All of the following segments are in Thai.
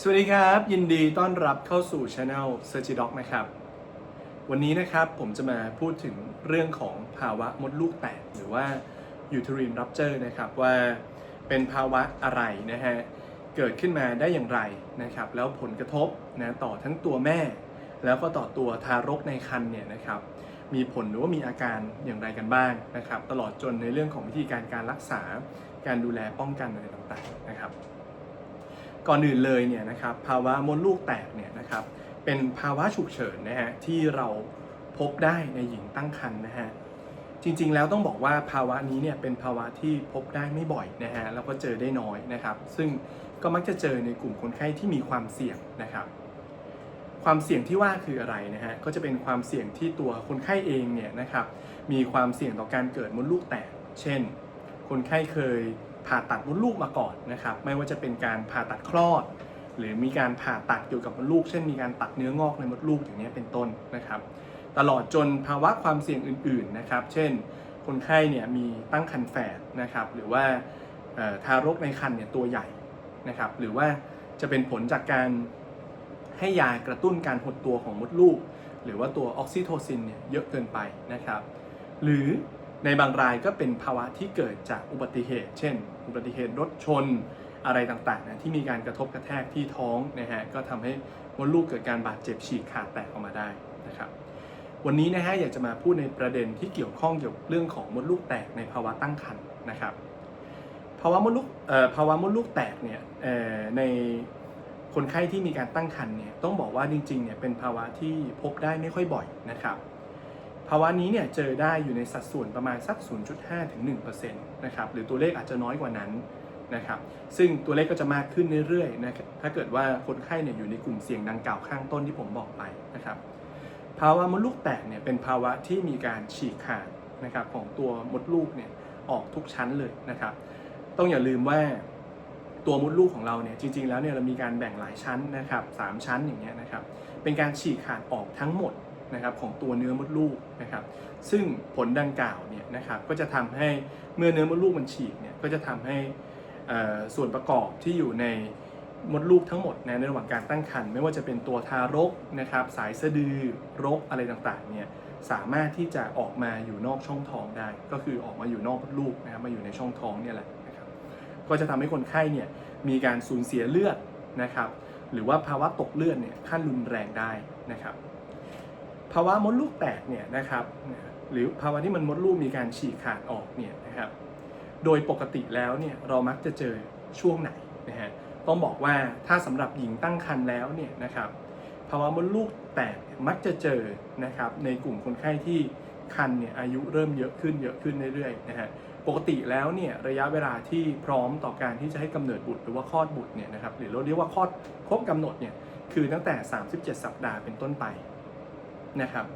สวัสดีครับ ยินดีต้อนรับเข้าสู่ช anel s e a r c h d o c นะครับ วันนี้นะครับผมจะมาพูดถึงเรื่องของภาวะมดลูกแตกหรือว่า uterine rupture นะครับว่าเป็นภาวะอะไรนะฮะ เกิดขึ้นมาได้อย่างไรนะครับ แล้วผลกระทบนะต่อทั้งตัวแม่ แล้วก็ต่อตัวทารกในครรภ์เนี่ยนะครับ มีผลหรือว่ามีอาการอย่างไรกันบ้างนะครับ ตลอดจนในเรื่องของวิธีการการรักษาการดูแลป้องกันอะไรต่างๆนะครับ ก่อนอื่นเลยเนี่ยนะครับภาวะมดลูกแตกเนี่ยนะครับเป็นภาวะฉุกเฉินนะฮะที่เราพบได้ในหญิงตั้งครรภ์นะฮะจริงๆแล้วต้องบอกว่าภาวะนี้เนี่ยเป็นภาวะที่พบได้ไม่บ่อยนะฮะแล้วก็เจอได้น้อยนะครับ ซึ่งก็มักจะเจอในกลุ่มคนไข้ที่มีความเสี่ยงนะครับ ความเสี่ยงที่ว่าคืออะไรนะฮะก็จะเป็นความเสี่ยงที่ตัวคนไข้เองเนี่ยนะครับมีความเสี่ยงต่อการเกิดมดลูกแตก เช่น คนไข้เคย ผ่าตัดมดลูกมาก่อนนะครับ ไม่ว่าจะเป็นการผ่าตัดคลอด หรือมีการผ่าตัดเกี่ยวกับมดลูก เช่นมีการตัดเนื้องอกในมดลูกอย่างนี้เป็นต้นนะครับ ตลอดจนภาวะความเสี่ยงอื่นๆนะครับ เช่น คนไข้เนี่ยมีตั้งครรภ์แฝดนะครับ หรือว่าทารกในครรภ์เนี่ยตัวใหญ่นะครับ หรือว่าจะเป็นผลจากการให้ยากระตุ้นการหดตัวของมดลูก หรือว่าตัวออกซิโทซินเนี่ยเยอะเกินไปนะครับ หรือ ในบางรายก็เป็นภาวะที่เกิดจากอุบัติเหตุ เช่น อุบัติเหตุรถชนอะไรต่างๆนะที่มีการกระทบกระแทกที่ท้องนะฮะก็ทำให้มดลูกเกิดการบาดเจ็บฉีกขาดแตกออกมาได้นะครับวันนี้นะฮะอยากจะมาพูดในประเด็นที่เกี่ยวข้องเกี่ยวกับเรื่องของมดลูกแตกในภาวะตั้งครรภ์นะครับภาวะมดลูกภาวะมดลูกแตกเนี่ยในคนไข้ที่มีการตั้งครรภ์เนี่ยต้องบอกว่าจริงๆเนี่ยเป็นภาวะที่พบได้ไม่ค่อยบ่อยนะครับ ภาวะนี้เนี่ยเจอได้อยู่ในสัดส่วนประมาณสัก 0.5ถึง1%นะครับหรือตัวเลขอาจจะน้อยกว่านั้นนะครับซึ่งตัวเลขก็จะมากขึ้นเรื่อยๆนะครับถ้าเกิดว่าคนไข้เนี่ยอยู่ในกลุ่มเสี่ยงดังกล่าวข้างต้นที่ผมบอกไปนะครับภาวะมดลูกแตกเนี่ยเป็นภาวะที่มีการฉีกขาดนะครับของตัวมดลูกเนี่ยออกทุกชั้นเลยนะครับ ต้องอย่าลืมว่าตัวมดลูกของเราเนี่ยจริง ๆ แล้วเนี่ยเรามีการแบ่งหลายชั้นนะครับสามชั้นอย่างเงี้ยนะครับเป็นการฉีกขาดออกทั้งหมด นะครับของตัวเนื้อมดลูกนะครับ ซึ่งผลดังกล่าวเนี่ยนะครับก็จะทำให้เมื่อเนื้อมดลูกมันฉีกเนี่ยก็จะทำให้ส่วนประกอบที่อยู่ในมดลูกทั้งหมดในระหว่างการตั้งครรภ์ไม่ว่าจะเป็นตัวทารกนะครับ สายสะดือรกอะไรต่างๆเนี่ยสามารถที่จะออกมาอยู่นอกช่องท้องได้ ก็คือออกมาอยู่นอกมดลูกนะครับมาอยู่ในช่องท้องเนี่ยแหละนะครับก็จะทำให้คนไข้เนี่ยมีการสูญเสียเลือดนะครับ หรือว่าภาวะตกเลือดเนี่ยขั้นรุนแรงได้นะครับ ภาวะมดลูกแตกเนี่ยนะครับหรือภาวะที่มันมดลูกมีการฉีกขาดออกเนี่ยนะครับโดยปกติแล้วเนี่ยเรามักจะเจอช่วงไหนนะฮะต้องบอกว่าถ้าสำหรับหญิงตั้งครรภ์แล้วเนี่ยนะครับภาวะมดลูกแตกมักจะเจอนะครับในกลุ่มคนไข้ที่ครรภ์เนี่ยอายุเริ่มเยอะขึ้นเยอะขึ้นเรื่อยๆนะฮะปกติแล้วเนี่ยระยะเวลาที่พร้อมต่อการที่จะให้กำเนิดบุตรหรือว่าคลอดบุตรเนี่ยนะครับหรือเราเรียกว่าคลอดครบกำหนดเนี่ยคือตั้งแต่ 37 สัปดาห์เป็นต้นไป นะครับ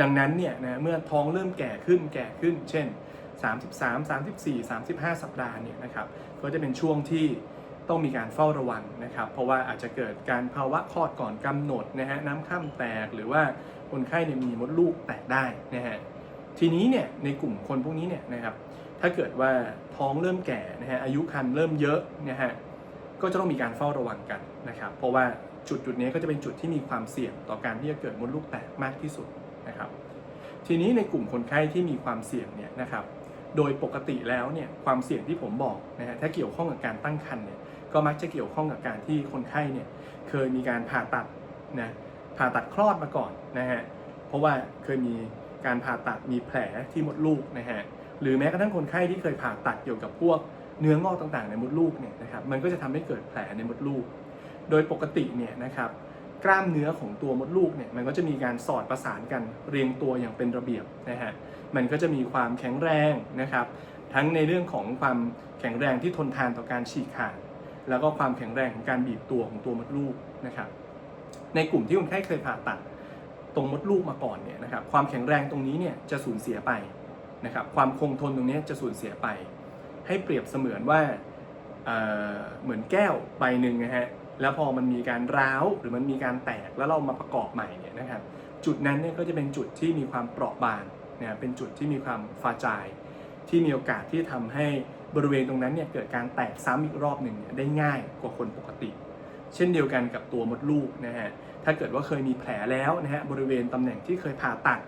ดังนั้นเนี่ยนะเมื่อท้องเริ่มแก่ขึ้นแก่ขึ้น เช่น 33 34 35 สัปดาห์เนี่ยนะครับก็จะเป็นช่วงที่ต้องมีการเฝ้าระวังนะครับ เพราะว่าอาจจะเกิดการภาวะคลอดก่อนกำหนดนะฮะน้ำข้ามแตกหรือว่าคนไข้เนี่ยมีมดลูกแตกได้นะฮะทีนี้เนี่ยในกลุ่มคนพวกนี้เนี่ยนะครับ ถ้าเกิดว่าท้องเริ่มแก่นะฮะอายุครรภ์เริ่มเยอะนะฮะก็จะต้องมีการเฝ้าระวังกันนะครับ เพราะว่า จุดจุดนี้ก็จะเป็นจุดที่มีความเสี่ยงต่อการที่จะเกิดมดลูกแตกมากที่สุดนะครับ ทีนี้ในกลุ่มคนไข้ที่มีความเสี่ยงเนี่ยนะครับ โดยปกติแล้วเนี่ยความเสี่ยงที่ผมบอกนะฮะถ้าเกี่ยวข้องกับการตั้งครรภ์เนี่ยก็มักจะเกี่ยวข้องกับการที่คนไข้เนี่ยเคยมีการผ่าตัดนะผ่าตัดคลอดมาก่อนนะฮะเพราะว่าเคยมีการผ่าตัดมีแผลที่มดลูกนะฮะหรือแม้กระทั่งคนไข้ที่เคยผ่าตัดเกี่ยวกับพวกเนื้องอกต่างๆในมดลูกเนี่ยนะครับมันก็จะทำให้เกิดแผลในมดลูก โดยปกติเนี่ยนะครับกล้ามเนื้อของตัวมดลูกเนี่ยมันก็จะมีการสอดประสานกันเรียงตัวอย่างเป็นระเบียบนะฮะมันก็จะมีความแข็งแรงนะครับทั้งในเรื่องของความแข็งแรงที่ทนทานต่อการฉีกขาดแล้วก็ความแข็งแรงของการบีบตัวของตัวมดลูกนะครับในกลุ่มที่คนไข้เคยผ่าตัดตรงมดลูกมาก่อนเนี่ยนะครับความแข็งแรงตรงนี้เนี่ยจะสูญเสียไปนะครับความคงทนตรงนี้จะสูญเสียไป ให้เปรียบเสมือนว่าเเหมือนแก้วใบหนึ่งนะฮะ แล้วพอมันมีการร้าวหรือมันมีการแตกแล้วเรามาประกอบใหม่เนี่ยนะครับจุดนั้นเนี่ยก็จะเป็นจุดที่มีความเปราะบางนะเป็นจุดที่มีความฟาจาย ที่มีโอกาสที่ทำให้บริเวณตรงนั้นเนี่ยเกิดการแตกซ้ำอีกรอบหนึ่งได้ง่ายกว่าคนปกติ เช่นเดียวกันกับตัวมดลูกนะฮะถ้าเกิดว่าเคยมีแผลแล้วนะฮะบริเวณตำแหน่งที่เคยผ่าตัด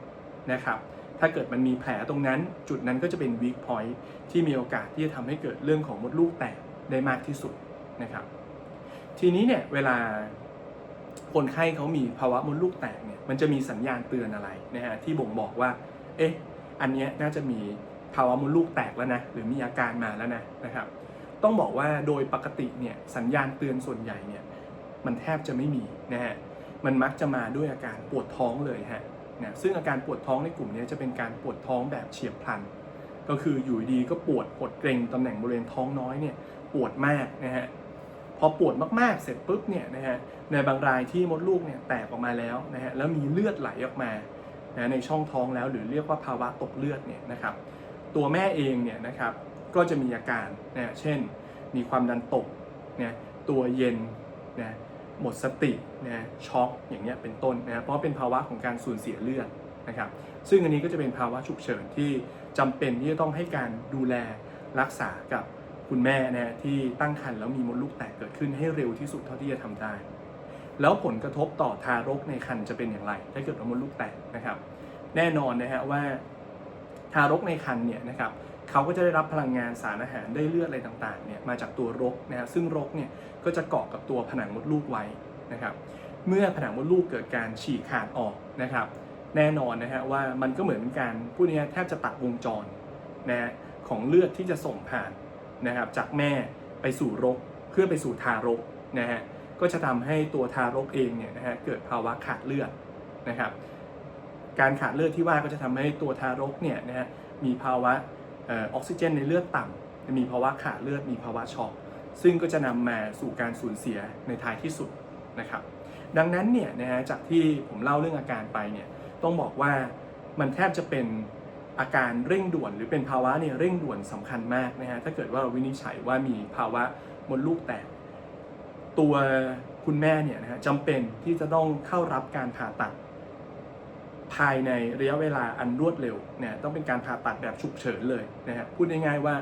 นะครับถ้าเกิดมันมีแผลตรงนั้น จุดนั้นก็จะเป็น weak point ที่มีโอกาสที่จะทำให้เกิดเรื่องของมดลูกแตกได้มากที่สุดนะครับ ทีนี้เนี่ยเวลาคนไข้เขามีภาวะมดลูกแตกเนี่ยมันจะมีสัญญาณเตือนอะไรนะฮะที่บ่งบอกว่า เอ๊ะ อันเนี้ยน่าจะมีภาวะมดลูกแตกแล้วนะหรือมีอาการมาแล้วนะนะครับ ต้องบอกว่าโดยปกติเนี่ยสัญญาณเตือนส่วนใหญ่เนี่ยมันแทบจะไม่มีนะฮะมันมักจะมาด้วยอาการปวดท้องเลยฮะนะซึ่งอาการปวดท้องในกลุ่มนี้จะเป็นการปวดท้องแบบเฉียบพลัน ก็คืออยู่ดีก็ปวดปวดเกร็งตำแหน่งบริเวณท้องน้อยเนี่ยปวดมากนะฮะ พอปวดมากๆเสร็จปุ๊บเนี่ยนะฮะในบางรายที่มดลูกเนี่ยแตกออกมาแล้วนะฮะแล้วมีเลือดไหลออกมานะในช่องท้องแล้วหรือเรียกว่าภาวะตกเลือดเนี่ยนะครับ ตัวแม่เองเนี่ยนะครับก็จะมีอาการนะเช่น มีความดันตกนะตัวเย็นนะหมดสตินะช็อกอย่างเงี้ยเป็นต้นนะเพราะเป็นภาวะของการสูญเสียเลือดนะครับซึ่งอันนี้ก็จะเป็นภาวะฉุกเฉินที่จำเป็นที่จะต้องให้การดูแลรักษากับ คุณแม่นะที่ตั้งครรภ์แล้วมีมดลูกแตกเกิดขึ้นให้เร็วที่สุดเท่าที่จะทำได้ แล้วผลกระทบต่อทารกในครรภ์จะเป็นอย่างไร ถ้าเกิดว่ามดลูกแตกนะครับ แน่นอนนะฮะว่าทารกในครรภ์เนี่ยนะครับเขาก็จะได้รับพลังงานสารอาหารได้เลือดอะไรต่างๆเนี่ยมาจากตัวรกนะฮะซึ่งรกเนี่ยก็จะเกาะกับตัวผนังมดลูกไว้นะครับ เมื่อผนังมดลูกเกิดการฉีกขาดออกนะครับ แน่นอนนะฮะว่ามันก็เหมือนเป็นการพูดง่ายๆแทบจะตัดวงจรนะฮะของเลือดที่จะส่งผ่าน นะครับจากแม่ไปสู่รกเพื่อไปสู่ทารกนะฮะก็จะทำให้ตัวทารกเองเนี่ยนะฮะเกิดภาวะขาดเลือดนะครับ การขาดเลือดที่ว่าก็จะทำให้ตัวทารกเนี่ยนะฮะมีภาวะออออกซิเจนในเลือดต่ำมีภาวะขาดเลือดมีภาวะช็อกซึ่งก็จะนำมาสู่การสูญเสียในท้ายที่สุดนะครับ ดังนั้นเนี่ยนะฮะจากที่ผมเล่าเรื่องอาการไปเนี่ยต้องบอกว่ามันแทบจะเป็น อาการเร่งด่วนหรือเป็นภาวะเนี่ยเร่งด่วนสำคัญมากนะฮะถ้าเกิดว่าเราวินิจฉัยว่ามีภาวะมดลูกแตก ตัวคุณแม่เนี่ยนะฮะจำเป็นที่จะต้องเข้ารับการผ่าตัด ภายในระยะเวลาอันรวดเร็วเนี่ยต้องเป็นการผ่าตัดแบบฉุกเฉินเลยนะฮะพูดง่ายๆว่า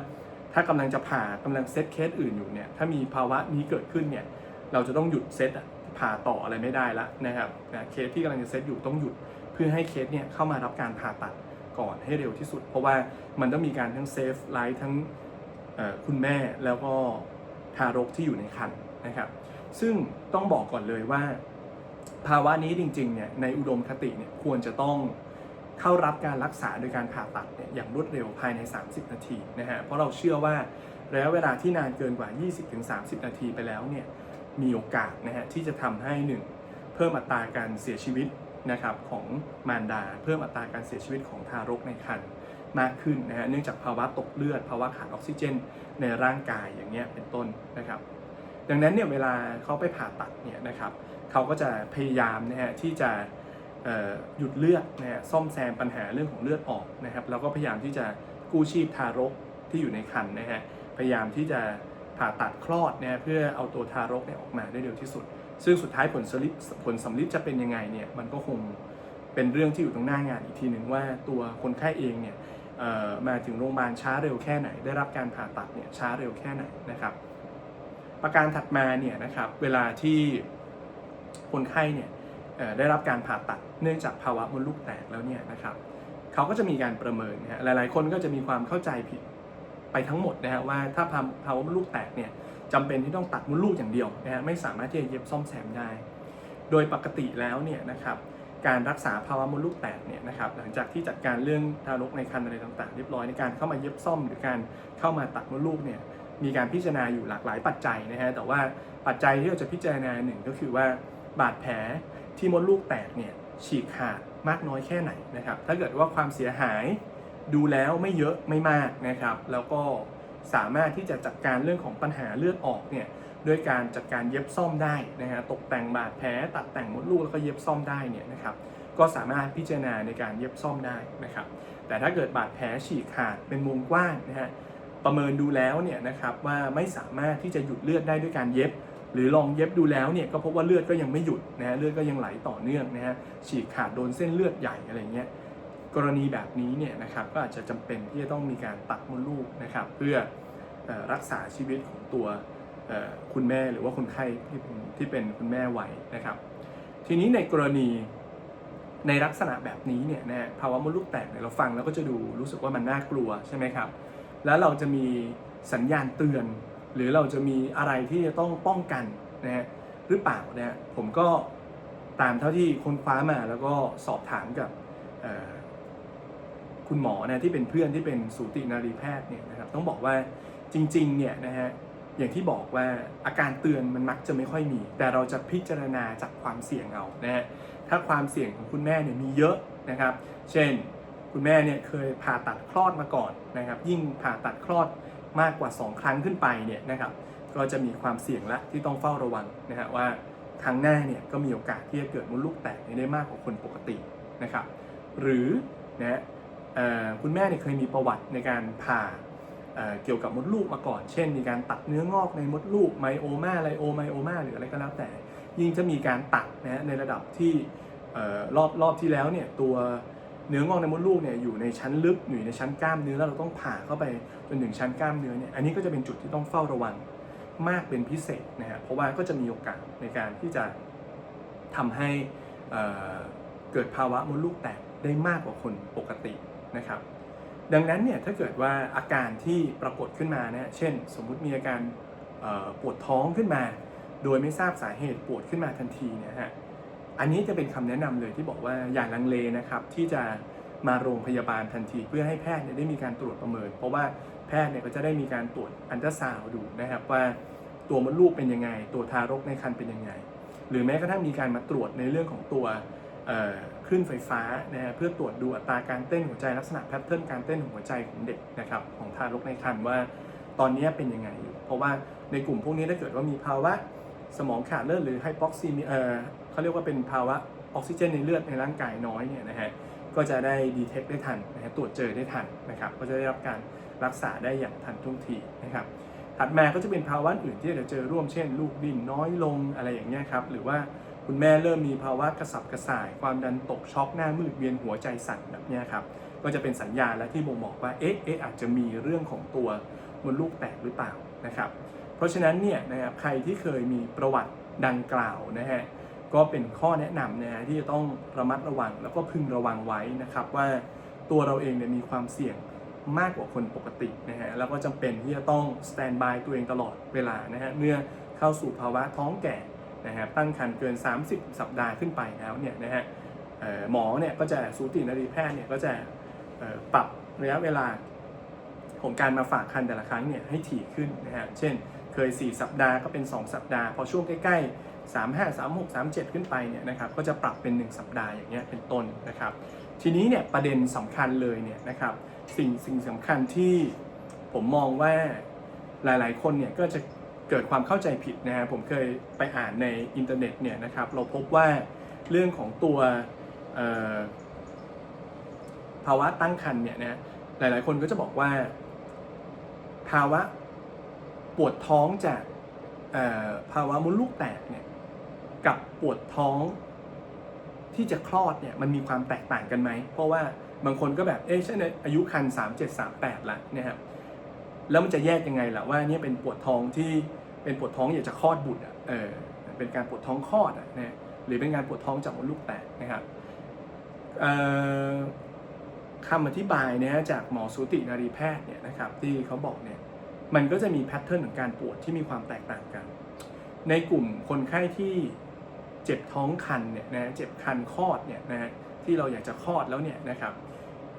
ถ้ากำลังจะผ่ากำลังเซตเคสอื่นอยู่เนี่ยถ้ามีภาวะนี้เกิดขึ้นเนี่ยเราจะต้องหยุดเซตผ่าต่ออะไรไม่ได้ละนะครับนะเคสที่กำลังจะเซตอยู่ต้องหยุดเพื่อให้เคสเนี่ยเข้ามารับการผ่าตัด ก่อนให้เร็วที่สุด เพราะว่ามันต้องมีการทั้งเซฟไลฟ์ทั้งคุณแม่แล้วก็ทารกที่อยู่ในครรภ์นะครับ ซึ่งต้องบอกก่อนเลยว่า ภาวะนี้จริงๆเนี่ยในอุดมคติเนี่ยควรจะต้องเข้ารับการรักษาโดยการผ่าตัดเนี่ยอย่างรวดเร็วภายใน 30 นาทีนะฮะเพราะเราเชื่อว่าระยะเวลาที่นานเกินกว่า 20-30 นาทีไปแล้วเนี่ยมีโอกาสนะฮะที่จะทำให้หนึ่งเพิ่มอัตราการเสียชีวิต นะครับของมารดา เพิ่มอัตราการเสียชีวิตของทารกในครรภ์มากขึ้นนะฮะเนื่องจากภาวะตกเลือด ภาวะขาดออกซิเจนในร่างกายอย่างเงี้ยเป็นต้นนะครับ ดังนั้นเนี่ยเวลาเขาไปผ่าตัดเนี่ยนะครับเขาก็จะพยายามนะฮะที่จะหยุดเลือดนะฮะซ่อมแซมปัญหาเรื่องของเลือดออกนะครับแล้วก็พยายามที่จะกู้ชีพทารกที่อยู่ในครรภ์นะฮะพยายามที่จะผ่าตัดคลอดนะฮะเพื่อเอาตัวทารกเนี่ยออกมาได้เร็วที่สุด ซึ่งสุดท้ายผลสลิปผลสำลิดจะเป็นยังไงเนี่ยมันก็คงเป็นเรื่องที่อยู่ตรงหน้างานอีกทีหนึ่งว่าตัวคนไข้เองเนี่ยมาถึงโรงพยาบาลช้าเร็วแค่ไหน ได้รับการผ่าตัดเนี่ยช้าเร็วแค่ไหนนะครับ ประการถัดมาเนี่ยนะครับเวลาที่คนไข้เนี่ยได้รับการผ่าตัดเนื่องจากภาวะมดลูกแตกแล้วเนี่ยนะครับเขาก็จะมีการประเมินนะฮะหลายๆ คนก็จะมีความเข้าใจผิดไปทั้งหมดนะฮะว่าถ้าภาภาวะมดลูกแตกเนี่ย จำเป็นที่ต้องตัดมดลูกอย่างเดียวนะฮะไม่สามารถที่จะเย็บซ่อมแซมได้ โดยปกติแล้วเนี่ยนะครับการรักษาภาวะมดลูกแตกเนี่ยนะครับหลังจากที่จัดการเรื่องทารกในครรภ์อะไรต่างๆ เรียบร้อยในการเข้ามาเย็บซ่อมหรือการเข้ามาตัดมดลูกเนี่ยมีการพิจารณาอยู่หลากหลายปัจจัยนะฮะแต่ว่าปัจจัยที่เราจะพิจารณาหนึ่งก็คือว่าบาดแผลที่มดลูกแตกเนี่ยฉีกขาดมากน้อยแค่ไหนนะครับถ้าเกิดว่าความเสียหายดูแล้วไม่เยอะไม่มากนะครับ แล้วก็ สามารถที่จะจัดการเรื่องของปัญหาเลือดออกเนี่ยด้วยการจัดการเย็บซ่อมได้นะฮะตกแต่งบาดแผลตัดแต่งมดลูกแล้วก็เย็บซ่อมได้เนี่ยนะครับก็สามารถพิจารณาในการเย็บซ่อมได้นะครับแต่ถ้าเกิดบาดแผลฉีกขาดเป็นวงกว้างนะฮะประเมินดูแล้วเนี่ยนะครับว่าไม่สามารถที่จะหยุดเลือดได้ด้วยการเย็บ หรือลองเย็บดูแล้วเนี่ยก็พบว่าเลือดก็ยังไม่หยุดนะฮะเลือดก็ยังไหลต่อเนื่องนะฮะฉีกขาดโดนเส้นเลือดใหญ่อะไรเงี้ย กรณีแบบนี้เนี่ยนะครับก็อาจจะจำเป็นที่จะต้องมีการตัดมดลูกนะครับเพื่ออรักษาชีวิตของตัวคุณแม่หรือว่าคนไข้ที่เป็นที่เป็นคุณแม่ไว้นะครับ ทีนี้ในกรณีในลักษณะแบบนี้เนี่ยนะภาวะมดลูกแตกเนี่ยเราฟังแล้วก็จะดูรู้สึกว่ามันน่ากลัวใช่ไหมครับ แล้วเราจะมีสัญญาณเตือน หรือเราจะมีอะไรที่จะต้องป้องกันนะฮะหรือเปล่านะฮะผมก็ตามเท่าที่ค้นคว้ามาแล้วก็สอบถามกับ คุณหมอนะที่เป็นเพื่อนที่เป็นสูตินารีแพทย์เนี่ยนะครับต้องบอกว่าจริงๆเนี่ยนะฮะอย่างที่บอกว่าอาการเตือนมันมักจะไม่ค่อยมี แต่เราจะพิจารณาจากความเสี่ยงเอานะฮะถ้าความเสี่ยงของคุณแม่เนี่ยมีเยอะนะครับ เช่นคุณแม่เนี่ยเคยผ่าตัดคลอดมาก่อนนะครับยิ่งผ่าตัดคลอดมากกว่า 2 ครั้งขึ้นไปเนี่ยนะครับก็จะมีความเสี่ยงละที่ต้องเฝ้าระวังนะฮะว่าครั้งหน้าเนี่ยก็มีโอกาสที่จะเกิดมดลูกแตกได้มากกว่าคนปกตินะครับหรือนะฮะ คุณแม่เนี่ยเคยมีประวัติในการผ่าเเกี่ยวกับมดลูกมาก่อน เช่น มีการตัดเนื้องอกในมดลูกไมโอมาไลโอไมโอมาหรืออะไรก็แล้วแต่ ยิ่งจะมีการตัดนะในระดับที่รอบรอบที่แล้วเนี่ยตัวเนื้องอกในมดลูกเนี่ยอยู่ในชั้นลึกอยู่ในชั้นกล้ามเนื้อแล้วเราต้องผ่าเข้าไปจนถึงชั้นกล้ามเนื้อเนี่ยอันนี้ก็จะเป็นจุดที่ต้องเฝ้าระวังมากเป็นพิเศษนะฮะเพราะว่าก็จะมีโอกาสในการที่จะทำให้เกิดภาวะมดลูกแตกได้มากกว่าคนปกติ นะครับ ดังนั้นเนี่ยถ้าเกิดว่าอาการที่ปรากฏขึ้นมาเนี่ยเช่น สมมุติมีอาการปวดท้องขึ้นมา โดยไม่ทราบสาเหตุปวดขึ้นมาทันทีเนี่ยฮะอันนี้จะเป็นคำแนะนำเลยที่บอกว่าอย่าลังเลนะครับที่จะมาโรงพยาบาลทันทีเพื่อให้แพทย์ได้มีการตรวจประเมิน เพราะว่าแพทย์เนี่ยก็จะได้มีการตรวจอันตราซาวด์ดูนะครับว่าตัวมดลูกเป็นยังไง ตัวทารกในครรภ์เป็นยังไง หรือแม้กระทั่งมีการมาตรวจในเรื่องของตัว คลื่นไฟฟ้านะฮะเพื่อตรวจดูอัตราการเต้นหัวใจลักษณะแพทเทิร์นการเต้นของหัวใจของเด็กนะครับของทารกในครรภ์ว่าตอนนี้เป็นยังไงอยู่ เพราะว่าในกลุ่มพวกนี้ถ้าเกิดว่ามีภาวะสมองขาดเลือดหรือไฮปอกซีมีเออเขาเรียกว่าเป็นภาวะออกซิเจนในเลือดในร่างกายน้อยเนี่ยนะฮะก็จะได้ดีเทคได้ทันนะฮะตรวจเจอได้ทันนะครับก็จะได้รับการรักษาได้อย่างทันท่วงทีนะครับถัดมาก็จะเป็นภาวะอื่นที่เราจะเจอร่วมเช่น ลูกดิ้นน้อยลงอะไรอย่างเงี้ยครับหรือว่า คุณแม่เริ่มมีภาวะกระสับกระส่าย ความดันตกช็อกหน้ามืดเวียนหัวใจสั่นแบบนี้ครับก็จะเป็นสัญญาณและที่บ่งบอกว่าเอ๊ะเอ๊ะอาจจะมีเรื่องของตัวมดลูกแตกหรือเปล่านะครับ เพราะฉะนั้นเนี่ยนะครับใครที่เคยมีประวัติดังกล่าวนะฮะก็เป็นข้อแนะนำนะฮะที่จะต้องระมัดระวังแล้วก็พึงระวังไว้นะครับว่าตัวเราเองเนี่ยมีความเสี่ยงมากกว่าคนปกตินะฮะแล้วก็จำเป็นที่จะต้องสแตนบายตัวเองตลอดเวลานะฮะเมื่อเข้าสู่ภาวะท้องแก่ นะฮะตั้งครรภ์เกิน 30 สัปดาห์ขึ้นไปแล้วเนี่ยนะฮะหมอเนี่ยก็จะสูตินรีแพทย์เนี่ยก็จะปรับระยะเวลาของการมาฝากคันแต่ละครั้งเนี่ยให้ถี่ขึ้นนะฮะ เช่น เคย 4 สัปดาห์ก็เป็น 2 สัปดาห์ พอช่วงใกล้ๆ 3 5 3 6 3 7 ขึ้นไปเนี่ยนะครับ ก็จะปรับเป็น 1 สัปดาห์อย่างเงี้ยเป็นต้นนะครับ ทีนี้เนี่ยประเด็นสำคัญเลยเนี่ยนะครับ สิ่งสิ่งสำคัญที่ผมมองว่าหลายๆ คนเนี่ยก็จะ เกิดความเข้าใจผิดนะฮะผมเคยไปอ่านในอินเทอร์เน็ตเนี่ยนะครับเราพบว่าเรื่องของตัวภาวะตั้งครรภ์เนี่ยนะหลาย ๆ คนก็จะบอกว่า ภาวะปวดท้องจากภาวะมดลูกแตกเนี่ยกับปวดท้องที่จะคลอดเนี่ยมันมีความแตกต่างกันไหม เพราะว่าบางคนก็แบบ เอ๊ะฉันอายุคัน3 7 3 8ละเนี่ยครับ แล้วมันจะแยกยังไงล่ะว่าเนี่ยเป็นปวดท้องที่เป็นปวดท้องอยากจะคลอดบุตรอะเออเป็นการปวดท้องคลอดอะนะหรือเป็นการปวดท้องจากมดลูกแตกนะครับคำอธิบายเนี่ยจากหมอสูตินารีแพทย์เนี่ยนะครับที่เขาบอกเนี่ยมันก็จะมีแพทเทิร์นของการปวดที่มีความแตกต่างกัน ในกลุ่มคนไข้ที่เจ็บท้องคันเนี่ยนะเจ็บคันคลอดเนี่ยนะที่เราอยากจะคลอดแล้วเนี่ยนะครับ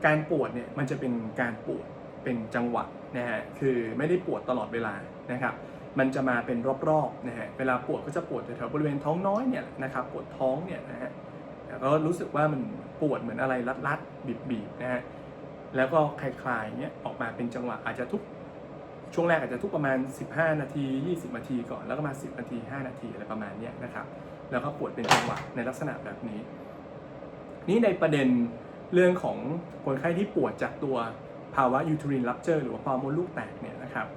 การปวดเนี่ยมันจะเป็นการปวดเป็นจังหวะ นะฮะคือไม่ได้ปวดตลอดเวลานะครับมันจะมาเป็นรอบๆนะฮะเวลาปวดก็จะปวดแถวๆบริเวณท้องน้อยเนี่ยนะครับปวดท้องเนี่ยนะฮะแล้วก็รู้สึกว่ามันปวดเหมือนอะไรรัดๆบีบๆนะฮะแล้วก็คลายๆเนี้ยออกมาเป็นจังหวะอาจจะทุกช่วงแรกอาจจะทุกประมาณ 15 นาที 20 นาทีก่อนแล้วก็มา 10 นาที 5 นาทีอะไรประมาณนี้นะครับ แล้วก็ปวดเป็นจังหวะในลักษณะแบบนี้ นี่ในประเด็นเรื่องของคนไข้ที่ปวดจากตัว ภาวะยูทรินรับเจอร์หรือว่าภาวะมดลูกแตกเนี่ยนะครับ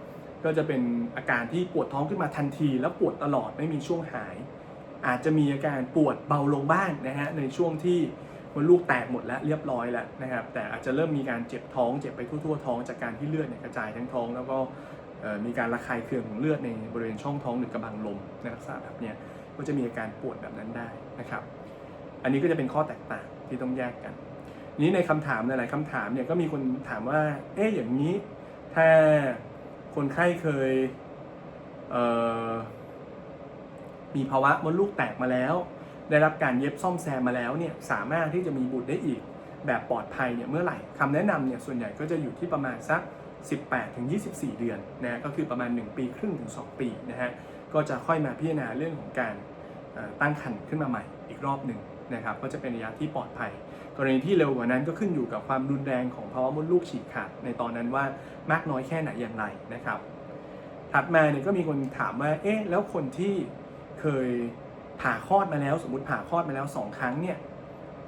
ก็จะเป็นอาการที่ปวดท้องขึ้นมาทันที แล้วปวดตลอดไม่มีช่วงหาย อาจจะมีอาการปวดเบาลงบ้างนะฮะในช่วงที่มดลูกแตกหมดแล้วเรียบร้อยแล้วนะครับ แต่อาจจะเริ่มมีการเจ็บท้องเจ็บไปทั่วๆท้องจากการที่เลือดเนี่ยกระจายทั้งท้อง แล้วก็มีการระคายเคืองของเลือดในบริเวณช่องท้องหรือกระบังลมในลักษณะแบบเนี้ยก็จะมีอาการปวดแบบนั้นได้นะครับ อันนี้ก็จะเป็นข้อแตกต่างที่ต้องแยกกัน นี้ในคำถามหลายๆคำถามเนี่ยก็มีคนถามว่า เอ๊ะอย่างนี้ ถ้าคนไข้เคยเมีภาวะมดลูกแตกมาแล้ว ได้รับการเย็บซ่อมแซมมาแล้วเนี่ยสามารถที่จะมีบุตรได้อีกแบบปลอดภัยเนี่ยเมื่อไหร่คำแนะนำเนี่ยส่วนใหญ่ก็จะอยู่ที่ประมาณสัก 18-24 เดือนนะก็คือประมาณ 1 ปีครึ่งถึง 2 ปีนะฮะก็จะค่อยมาพิจารณาเรื่องของการตั้งครรภ์ขึ้นมาใหม่อีกรอบหนึ่ง นะครับก็จะเป็นระยะที่ปลอดภัย กรณีที่เร็วกว่านั้นก็ขึ้นอยู่กับความรุนแรงของภาวะมดลูกฉีกขาดในตอนนั้นว่ามากน้อยแค่ไหนอย่างไรนะครับ ถัดมาเนี่ยก็มีคนถามว่าเอ๊ะแล้วคนที่เคยผ่าคลอดมาแล้ว สมมติผ่าคลอดมาแล้ว 2 ครั้งเนี่ย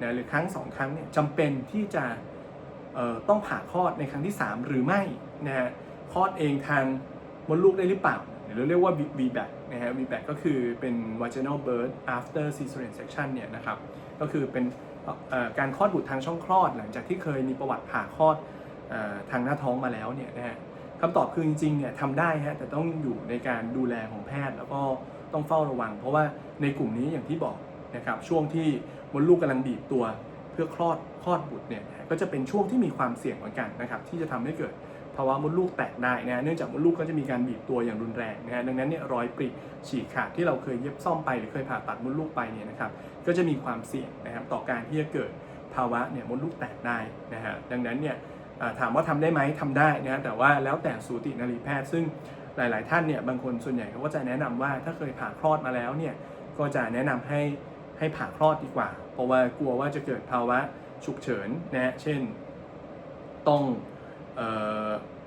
นะหรือครั้ง 2 ครั้งเนี่ยจำเป็นที่จะต้องผ่าคลอดในครั้งที่ 3 หรือไม่นะฮะคลอดเองทางมดลูกได้หรือเปล่าหรือเราเรียกว่า VBAC นะฮะ VBAC ก็คือเป็น vaginal birth after cesarean section เนี่ยนะครับ ก็คือเป็นการคลอดบุตรทางช่องคลอด หลังจากที่เคยมีประวัติผ่าคลอดออทางหน้าท้องมาแล้วเนี่ยนะฮะคำตอบคือจริงๆเนี่ยทำได้ฮะแต่ต้องอยู่ในการดูแลของแพทย์แล้วก็ต้องเฝ้าระวัง เพราะว่าในกลุ่มนี้อย่างที่บอกนะครับช่วงที่มดลูกกำลังบีบตัวเพื่อคลอดคลอดบุตรเนี่ยก็จะเป็นช่วงที่มีความเสี่ยงเหมือนกันนะครับที่จะทำให้เกิด ภาวะมดลูกแตกได้นะเนื่องจากมดลูกก็จะมีการบีบตัวอย่างรุนแรงนะฮะดังนั้นเนี่ยรอยปริฉีกขาดที่เราเคยเย็บซ่อมไปหรือเคยผ่าตัดมดลูกไปเนี่ยนะครับก็จะมีความเสี่ยงนะครับต่อการที่จะเกิดภาวะเนี่ยมดลูกแตกได้นะฮะดังนั้นเนี่ยถามว่าทำได้ไหมทำได้นะแต่ว่าแล้วแต่สูตินรีแพทย์ ซึ่งหลาย ๆ ท่านเนี่ยบางคนส่วนใหญ่เขาก็จะแนะนำว่าถ้าเคยผ่าคลอดมาแล้วเนี่ยก็จะแนะนำให้ให้ผ่าคลอดดีกว่า เพราะว่ากลัวว่าจะเกิดภาวะฉุกเฉินนะเช่น ต้อง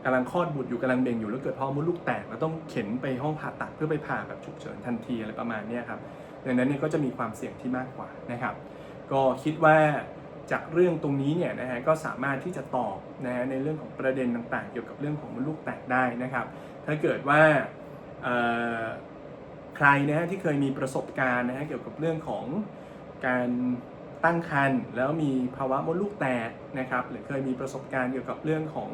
กำลังคลอดบุตรอยู่กำลังเบ่งอยู่แล้วเกิดภาวะมดลูกแตกแล้วต้องเข็นไปห้องผ่าตัดเพื่อไปผ่าแบบฉุกเฉินทันทีอะไรประมาณนี้ครับดังนั้นเนี่ยก็จะมีความเสี่ยงที่มากกว่านะครับ ก็คิดว่าจากเรื่องตรงนี้เนี่ยนะฮะก็สามารถที่จะตอบนะฮะในเรื่องของประเด็นต่างๆ เกี่ยวกับเรื่องของมดลูกแตกได้นะครับ ถ้าเกิดว่าใครนะฮะที่เคยมีประสบการณ์นะฮะเกี่ยวกับเรื่องของการตั้งครรภ์แล้วมีภาวะมดลูกแตก นะครับหรือเคยมีประสบการณ์เกี่ยวกับเรื่องของ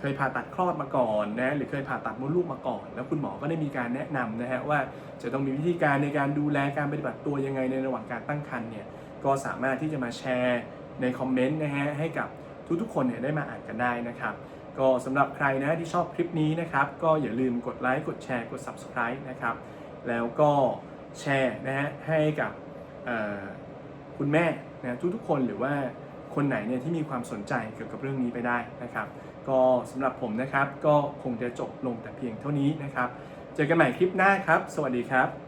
เคยผ่าตัดคลอดมาก่อนนะหรือเคยผ่าตัดมดลูกมาก่อน แล้วคุณหมอก็ได้มีการแนะนำนะฮะว่าจะต้องมีวิธีการในการดูแลการปฏิบัติตัวยังไงในระหว่างการตั้งครรภ์เนี่ยก็สามารถที่จะมาแชร์ในคอมเมนต์นะฮะให้กับทุกๆคนเนี่ยได้มาอ่านกันได้นะครับ ก็สำหรับใครนะที่ชอบคลิปนี้นะครับ ก็อย่าลืมกดไลค์กดแชร์กด subscribe นะครับ แล้วก็แชร์นะฮะให้กับคุณแม่นะทุกๆคนหรือว่า คนไหนเนี่ยที่มีความสนใจเกี่ยวกับเรื่องนี้ไปได้นะครับ ก็สำหรับผมนะครับก็คงจะจบลงแต่เพียงเท่านี้นะครับ เจอกันใหม่คลิปหน้าครับ สวัสดีครับ